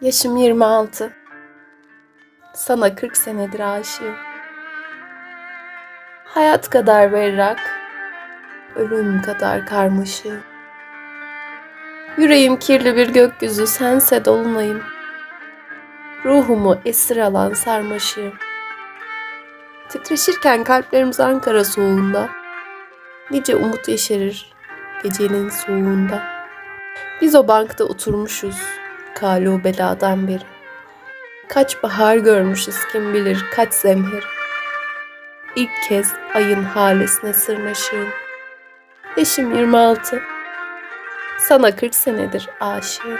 Yaşım 26. Sana 40 senedir aşığım. Hayat kadar berrak, ölüm kadar karmaşığım. Yüreğim kirli bir gökyüzü, sense dolunayım. Ruhumu esir alan sarmaşığım. Titreşirken kalplerimiz Ankara soğuğunda, nice umut yeşerir gecenin soğuğunda. Biz o bankta oturmuşuz, kalu beladan beri. Kaç bahar görmüşüz kim bilir kaç zemher. İlk kez ayın halesine sırnaşığım. Yaşım 26. Sana 40 senedir aşığım.